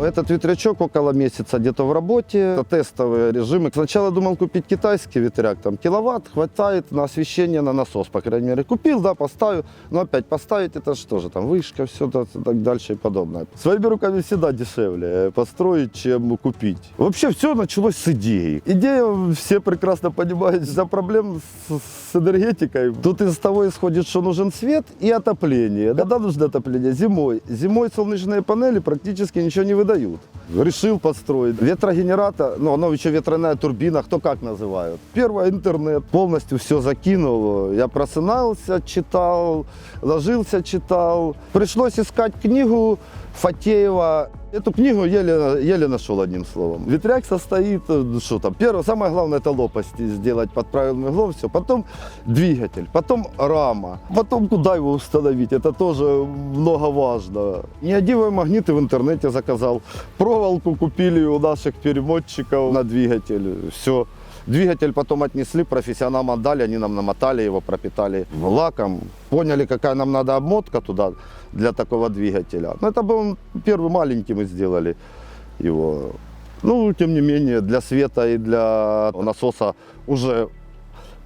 Этот ветрячок около месяца где-то в работе. Это тестовые режимы. Сначала думал купить китайский ветряк. Там киловатт хватает на освещение, на насос, по крайней мере. Купил, да, поставил. Но опять поставить это что же там, вышка, все так дальше и подобное. Своими руками всегда дешевле построить, чем купить. Вообще все началось с идеи. Идея, все прекрасно понимают, за проблем с, с энергетикой. Тут из того исходит, что нужен свет и отопление. Когда нужно отопление? Зимой. Зимой солнечные панели практически ничего не выдают. Решил построить. Ветрогенератор, ну, оно еще ветряная турбина, кто как называют. Первое, интернет. Полностью все закинул. Я просынался, читал, ложился, читал. Пришлось искать книгу Фатеева. Эту книгу еле, еле нашел одним словом. Ветряк состоит, э, ну, что там, первое, самое главное это лопасти сделать под правильным углом, все. Потом двигатель, потом рама, потом куда его установить, это тоже многоважно. Неодивые магниты в интернете заказал. Проволоку купили у наших перемотчиков на двигатель, все. Двигатель потом отнесли, профессионалам отдали, они нам намотали его, пропитали лаком. Поняли, какая нам надо обмотка туда для такого двигателя. Но это был первый маленький мы сделали его. Ну, тем не менее, для света и для насоса уже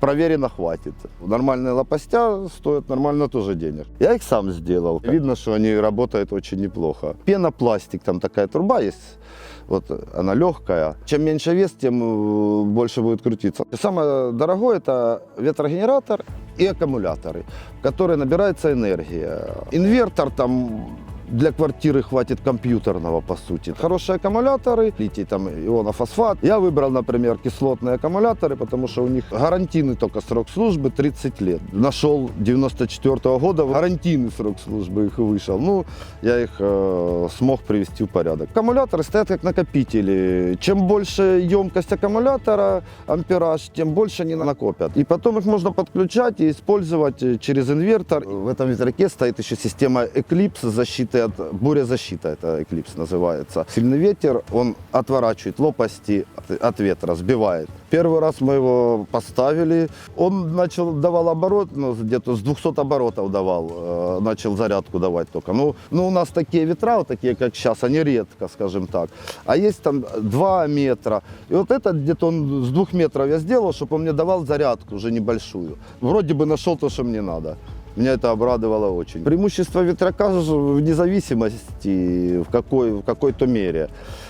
проверено хватит. Нормальные лопастя стоят нормально тоже денег. Я их сам сделал. Видно, что они работают очень неплохо. Пенопластик, там такая труба есть. Вот она легкая. Чем меньше вес, тем э, больше будет крутиться. Самое дорогое это ветрогенератор и аккумуляторы, которые набирается энергия. Инвертор там для квартиры хватит компьютерного, по сути. Хорошие аккумуляторы, литий, там, ионофосфат. Я выбрал, например, кислотные аккумуляторы, потому что у них гарантийный только срок службы 30 лет. Нашел 94 -го года, гарантийный срок службы их вышел. Ну, я их э, смог привести в порядок. Аккумуляторы стоят как накопители. Чем больше емкость аккумулятора, ампераж, тем больше они накопят. И потом их можно подключать и использовать э, через инвертор. В этом ветряке стоит еще система Eclipse защиты от бурезащита, это Eclipse называется. Сильный ветер, он отворачивает лопасти от, от ветра, сбивает. Первый раз мы его поставили, он начал, давал оборот, ну, где-то с 200 оборотов давал, э, начал зарядку давать только. Ну, ну, у нас такие ветра, вот такие, как сейчас, они редко, скажем так. А есть там 2 метра. И вот этот где-то он с 2 метров я сделал, чтобы он мне давал зарядку уже небольшую. Вроде бы нашел то, что мне надо. Меня это обрадовало очень. Преимущество ветряка же в независимости в, какой, в какой-то мере.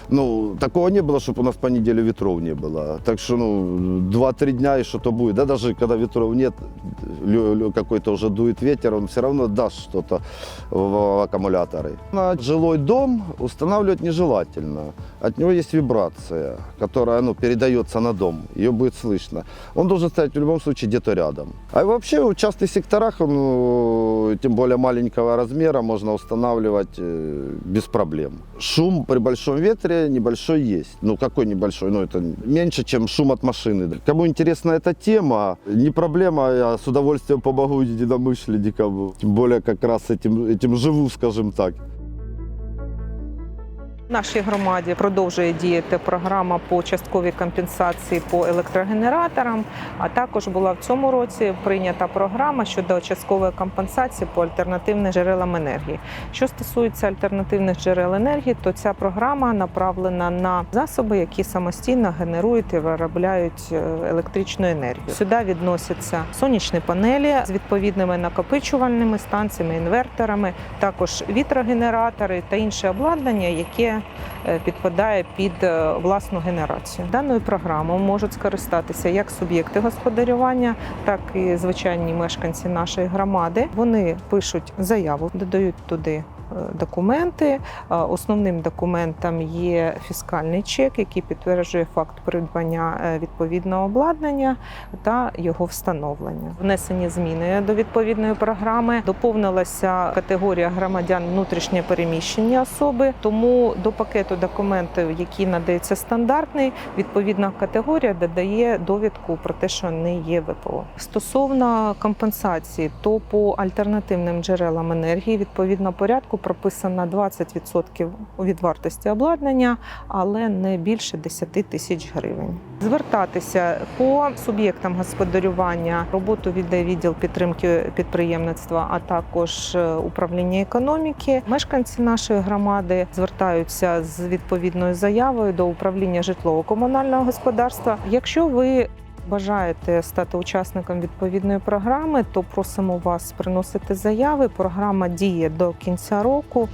Ну, такого не было, чтобы у нас по неделе ветров не было. Так что, ну, 2-3 дня и что-то будет. Да, даже когда ветров нет, какой-то уже дует ветер, он все равно даст что-то в, аккумуляторы. На жилой дом устанавливать нежелательно. От него есть вибрация, которая ну, передается на дом. Ее будет слышно. Он должен стоять в любом случае где-то рядом. А вообще в частных секторах, ну, тем более маленького размера, можно устанавливать э, без проблем. Шум при большом ветре небольшой есть. Ну, какой небольшой? Ну, это меньше, чем шум от машины. Кому интересна эта тема, не проблема, я с удовольствием помогу единомышленникам. Тем более как раз этим, этим живу, скажем так. Нашій громаді продовжує діяти програма по частковій компенсації по електрогенераторам. А також була в цьому році прийнята програма щодо часткової компенсації по альтернативним джерелам енергії. Що стосується альтернативних джерел енергії, то ця програма направлена на засоби, які самостійно генерують і виробляють е, електричну енергію. Сюди відносяться сонячні панелі з відповідними накопичувальними станціями, інверторами, також вітрогенератори та інше обладнання, яке е, підпадає під е, власну генерацію. Даною програмою можуть скористатися як суб'єкти господарювання, так і звичайні мешканці нашої громади. Вони пишуть заяву, додають туди. Документи Е, основним документом є фіскальний чек, який підтверджує факт придбання е, відповідного обладнання та його встановлення. Внесені зміни до відповідної програми. Доповнилася категорія громадян внутрішньо переміщені особи. Тому до пакету документів, які надається стандартний, відповідна категорія додає довідку про те, що не є ВПО. Стосовно компенсації, то по альтернативним джерелам енергії відповідно порядку прописано 20% від вартості обладнання, але не більше 10 тисяч гривень. Звертатися по суб'єктам господарювання роботу віддає відділ підтримки підприємництва, а також е, управління економіки. Мешканці нашої громади звертаються з відповідною заявою до управління житлово-комунального господарства. Якщо ви Бажаєте стати учасником відповідної програми, то просимо вас приносити заяви. Програма діє до кінця року.